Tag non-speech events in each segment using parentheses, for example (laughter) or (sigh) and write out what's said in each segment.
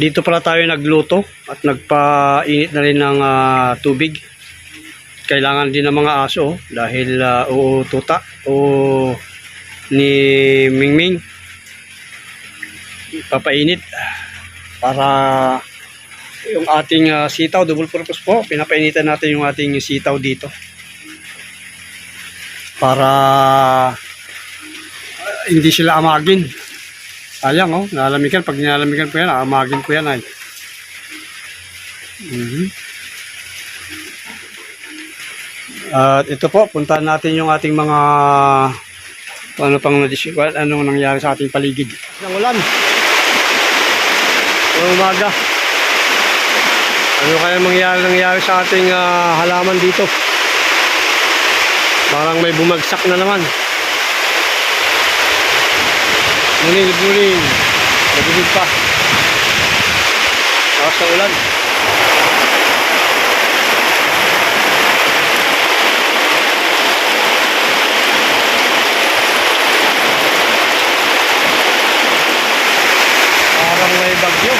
Dito pala tayo nagluto at nagpainit na rin ng ah, tubig. Kailangan din ng mga aso oh, dahil uh, uututa o ni Mingming. Papainit para yung ating ah, sitaw, double purpose po. Pinapainitan natin yung ating sitaw dito. Para ah, hindi sila amagin. Sayang oh, nalamigan. Pag nalamigan ko yan, amagin ko yan ay. Mhm. At ito po, puntahan natin yung ating mga ano pang kung ano nangyari sa ating paligid. Ng ulan. Ngayong umaga. Ano kaya mangyari nangyari sa ating ah, halaman dito? Parang may bumagsak na naman. Good morning. Nagigid pa. Lakas ng ulan. Parang may bagyo.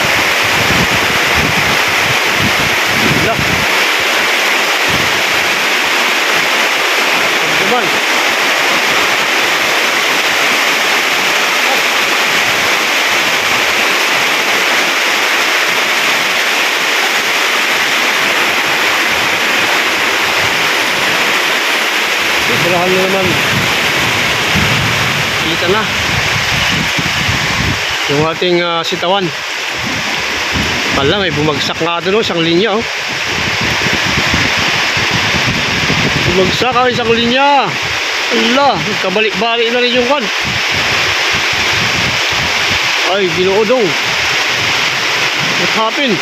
Wala. Duman. Sobrahan na naman. Kita na. Yung ating ah, sitawan. Pala, may bumagsak nga doon, oh, isang linya. Oh. Bumagsak ang isang linya. Allah, kabalik-balik na rin yung kan. Ay, ginuodong. What happened?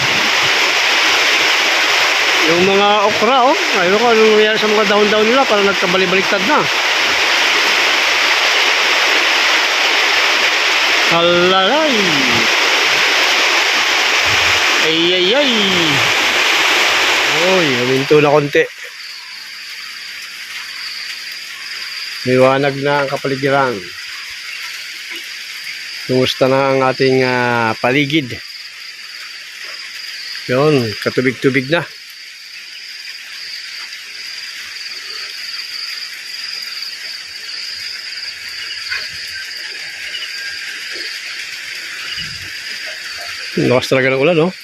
Yung mga okra, oh. Ayun ko, anong nangyari sa mga dahon-dahon nila, parang nagkabalik-baliktad na. Alalay! Ay, ay, ay! Uy, huminto na konti. Liwanag na ang kapaligiran. Kumusta na ang ating ah, paligid? Yun, katubig-tubig na. Lakas talaga ng ulan, no?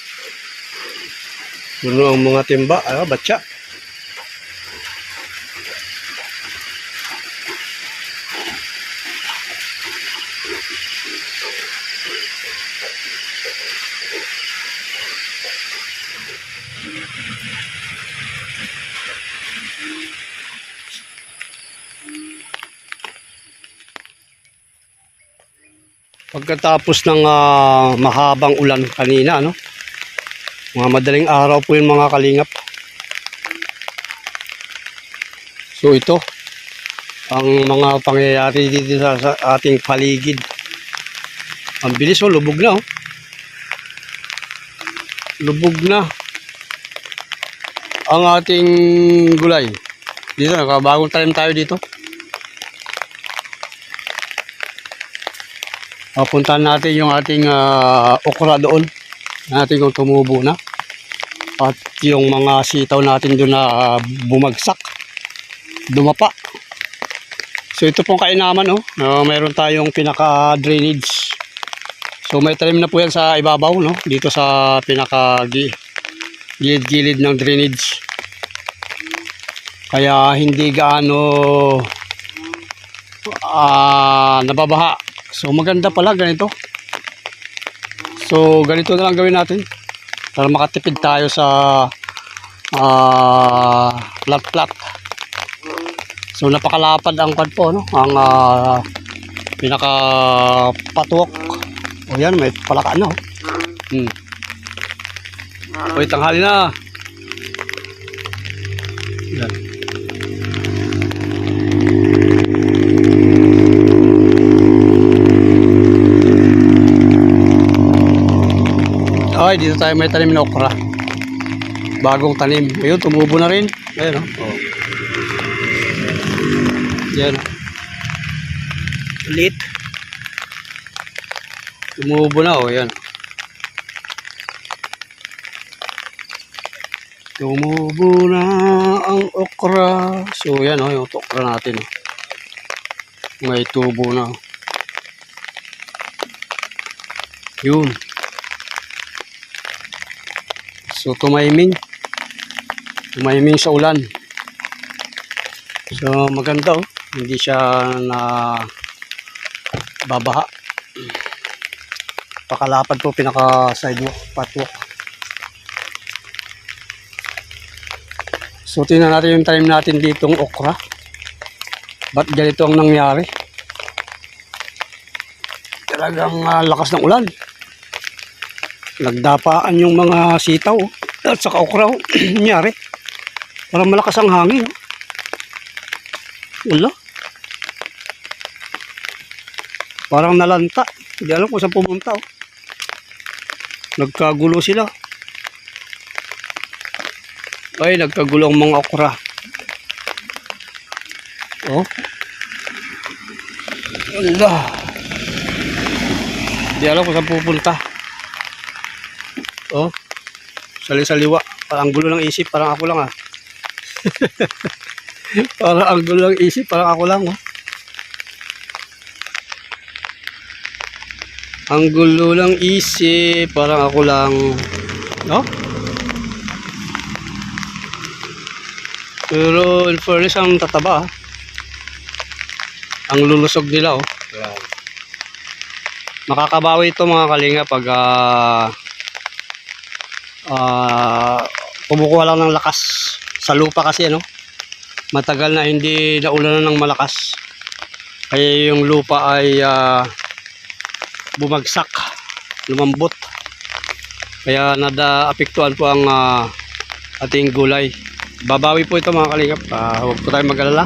Puno ang mga timba, ah, batya. Pagkatapos ng ah, mahabang ulan kanina, no? Mga madaling araw po yung mga kalingap. So ito, ang mga pangyayari dito sa, sa ating paligid. Ang bilis oh, lubog na oh. Lubog na ang ating gulay. Dito, nakabagong talim tayo dito. Papuntahan natin yung ating ah, okra doon. Natin kung tumubo na. At yung mga sitaw natin doon na ah, bumagsak. Dumapa. So ito pong kainaman oh. na mayroon tayong pinaka drainage. So may talim na po yan sa ibabaw no. Dito sa pinaka gi- gilid-gilid ng drainage. Kaya hindi gaano ah nababaha. So maganda pala ganito. So ganito na lang gawin natin para makatipid tayo sa ah plat-plat. So napakalapad ang kwan po no, ang ah, pinaka patuok. O yan, may palaka na. Oh. Hmm. Uy, tanghali na. Yan. Ay, dito tayo may tanim na okra. Bagong tanim. Ayun, tumubo na rin. Ayun, oh. Yan. Ulit. Tumubo na, oh, yan. Tumubo na ang okra. So yan o, yung okra natin. oh. May tubo na. Yun. So tumaiming. Tumaiming sa ulan. So maganda oh. Hindi siya na babaha. Pakalapad po pinaka sidewalk, patwalk. So tingnan natin yung time natin ditong okra. Ba't ganito ang nangyari? Talagang ah, lakas ng ulan. Nagdapaan yung mga sitaw. At saka okra. oh. (clears throat) nangyari. Parang malakas ang hangin. oh. Wala. Parang nalanta. Hindi alam kung saan pumunta. Oh. Nagkagulo sila. Ay, nagkagulo ang mga okra. Oh. Wala. Hindi alam kung saan pupunta. Oh. Sali-saliwa. Parang gulo ng isip. Parang ako lang ah. (laughs) parang ang gulo ng isip. Parang ako lang oh. Ang gulo ng isip, parang ako lang, no? Pero in fairness, ang tataba, ah. Ang lulusog nila, oh. Makakabawi ito mga kalinga pag ah ah, kumukuha lang ng lakas sa lupa kasi, ano? Matagal na hindi naulan ng malakas. Kaya yung lupa ay ah, bumagsak, lumambot. Kaya nada-apektuhan po ang ah, ating gulay. Babawi po ito mga kalingap. Ah, huwag po tayong mag-alala.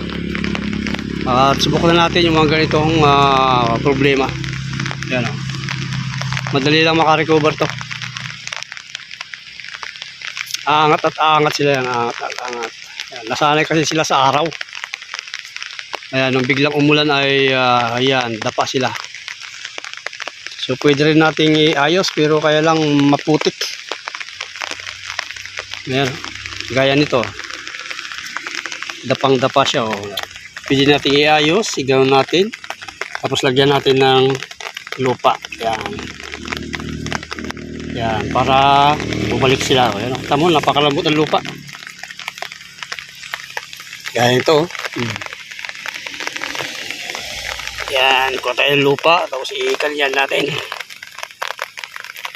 At subukan na natin yung mga ganitong ah, problema. Yan o. Madali lang makarecover to. Angat at angat sila yan. Angat at angat. Yan. Nasanay kasi sila sa araw. Ayan, nung biglang umulan ay ah, ayan, dapa sila. So pwede rin nating iayos pero kaya lang maputik. Ayan. Gaya nito. Dapang-dapa siya. Oh. Pwede nating iayos. Sigaw natin. Tapos lagyan natin ng lupa. Yan. Yan. Para bumalik sila. Ayan. oh. Tamo, napakalambot ang lupa. Gaya ito. oh. Hmm. Yan, kuha tayo ng lupa, tapos ikalyan natin.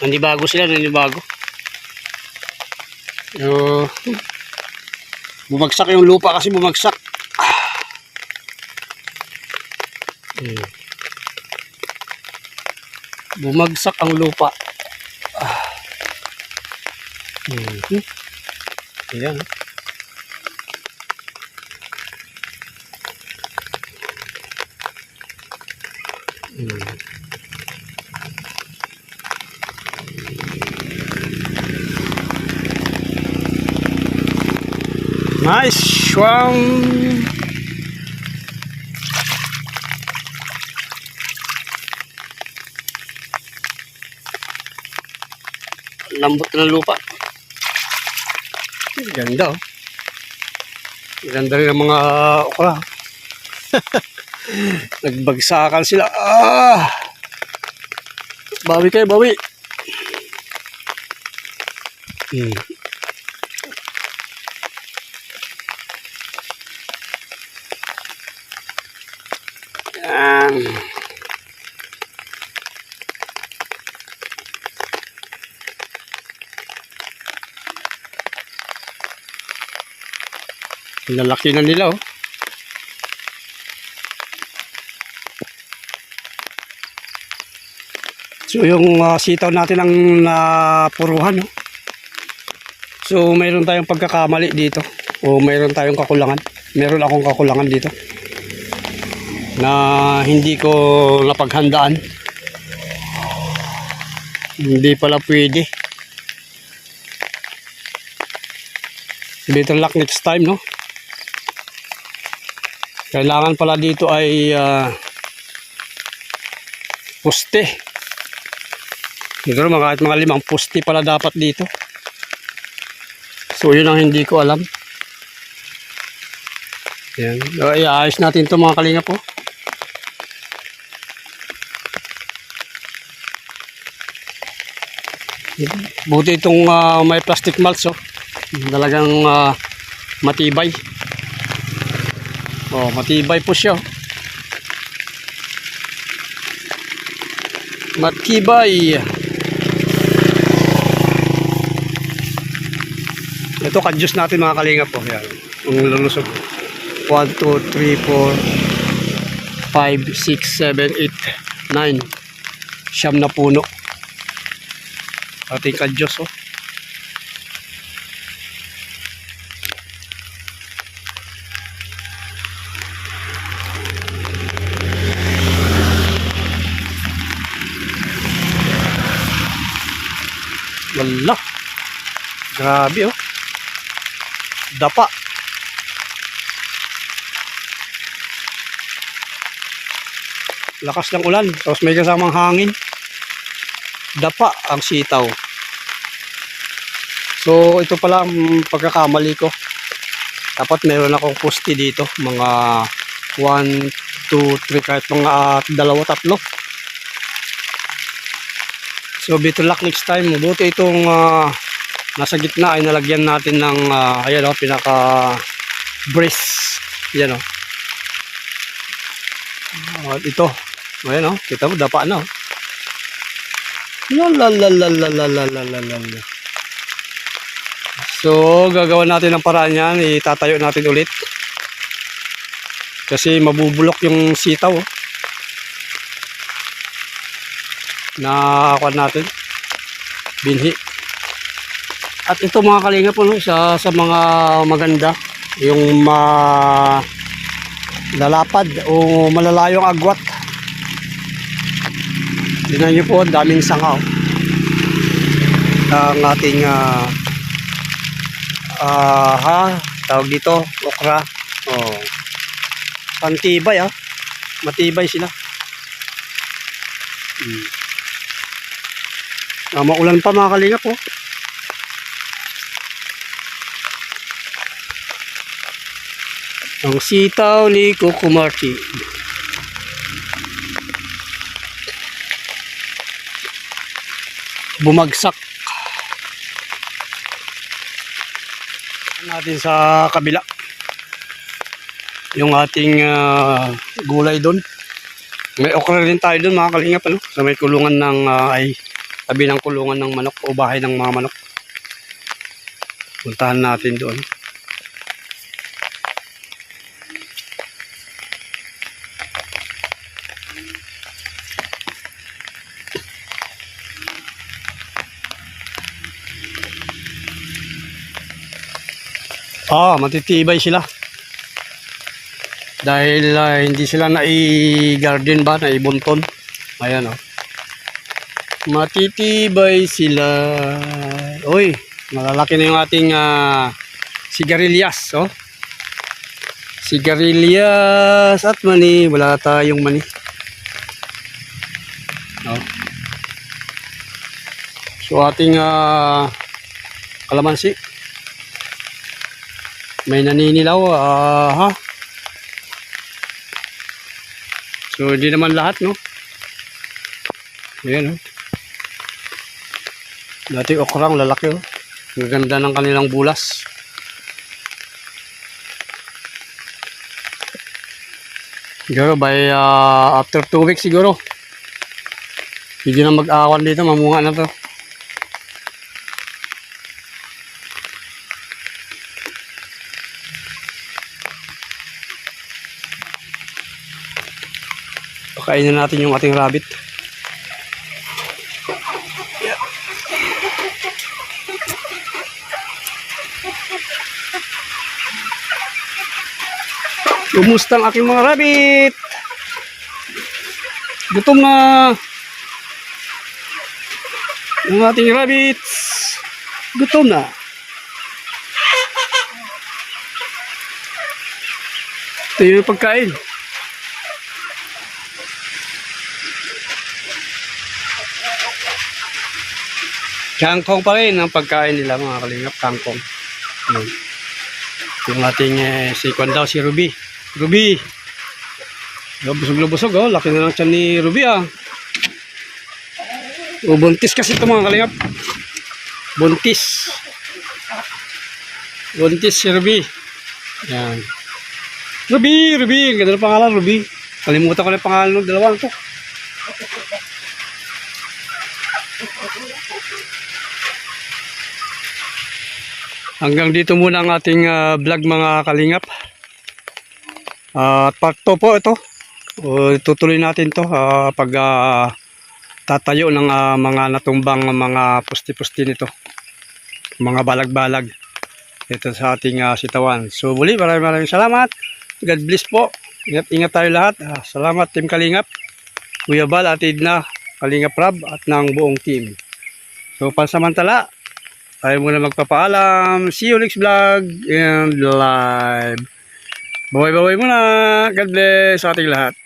Hindi bago sila, hindi bago. Pero, bumagsak yung lupa kasi bumagsak. Hmm. Bumagsak ang lupa. Ah. Hmm. Ayan. Hmm. Nice one. Lambot ng lupa. Ganda oh. Ganda rin ang mga okra. (laughs) Nagbagsakan sila. Ah! Bawi kayo, bawi. Hmm. Yan. Lalaki na nila oh. So yung ah, sitaw natin ang napuruhan. No? So mayroon tayong pagkakamali dito. O mayroon tayong kakulangan. Meron akong kakulangan dito. Na hindi ko napaghandaan. Hindi pala pwede. Better luck next time, no? Kailangan pala dito ay ah, poste. Siguro mga kahit mga limang poste pala dapat dito. So yun ang hindi ko alam. Yan. So, iayos natin ito mga kalinga po. Buti itong ah, may plastic mulch oh. Talagang ah, matibay. Oh, matibay po siya. Matibay. Ito kadyos natin mga kalinga po. Yan. Ang lulusog. 1, 2, 3, 4, 5, 6, 7, 8, 9. Siyam na puno. Ating kadyos oh. Wala. Grabe oh. Dapa. Lakas ng ulan. Tapos may kasamang hangin. Dapa ang sitaw. So ito pala ang pagkakamali ko. Dapat meron akong poste dito. Mga 1, 2, 3 kahit mga ah, dalawa, tatlo. So better luck next time. Buti itong ah, nasa gitna ay nalagyan natin ng ah, ayan oh, pinaka brace. Yan oh. Ah, ito. Ayan oh, kita mo dapa na oh. La la la la la la la la la la la. So, gagawin natin ng paraan yan. Itatayo natin ulit. Kasi mabubulok yung sitaw. oh. Na kuwan natin. Binhi. At ito mga kalinga po, no, isa sa mga maganda. Yung ma lalapad o malalayong agwat. Tingnan nyo po, ang daming sanga. Ang ating ah ah, ha, tawag dito, okra. Oh. Pantibay ah. Matibay sila. Hmm. Ah, maulan pa mga kalinga po. Ang sitaw ni Coco. Bumagsak. natin sa kabila yung ating ah, gulay doon may okra rin tayo doon mga kalingap ano? sa may kulungan ng ah, ay tabi ng kulungan ng manok o bahay ng mga manok puntahan natin doon Ah, matitibay sila. Dahil ah, hindi sila nai-garden ba, naibunton. Ayan oh. Matitibay sila. Uy, malalaki na yung ating ah, sigarilyas, oh. Sigarilyas at mani. Wala tayong mani. Oh. So ating ah, kalamansi. May naninilaw, ah, ha? So, hindi naman lahat, no? Ayan, oh. Dati okrang lalaki, oh. Ang ganda ng kanilang bulas. Siguro by ah, after 2 weeks siguro. Hindi na mag-awan dito, mamunga na to. Pakainin natin yung ating rabbit. Kumusta ang aking mga rabbit? Gutom na. Ang ating rabbits. Gutom na. Ito yung pagkain. Kangkong pa rin ang pagkain nila mga kalingap, kangkong. Yun. Yung ating eh, si Kwan daw, si Ruby. Ruby! Oh, busog na busog, oh. Laki na lang siya ni Ruby, ah. Oh, buntis kasi ito mga kalingap. Buntis. Buntis si Ruby. Yan. Ruby, Ruby. Ang ganda ng pangalan, Ruby. Kalimutan ko na yung pangalan ng dalawang to. Hanggang dito muna ang ating ah, vlog mga kalingap. At part 2 po ito. O, tutuloy natin to ah, pag ah, tatayo ng ah, mga natumbang mga pusti-pusti nito. Mga balag-balag. Ito sa ating ah, sitawan. So muli maraming maraming salamat. God bless po. Ingat, ingat tayo lahat. Ah, salamat Team Kalingap. Kuya Bal at Idna, Kalingap Rab at ng buong team. So pansamantala, tayo muna magpapaalam. See you next vlog and live. Bye-bye muna. God bless sa ating lahat.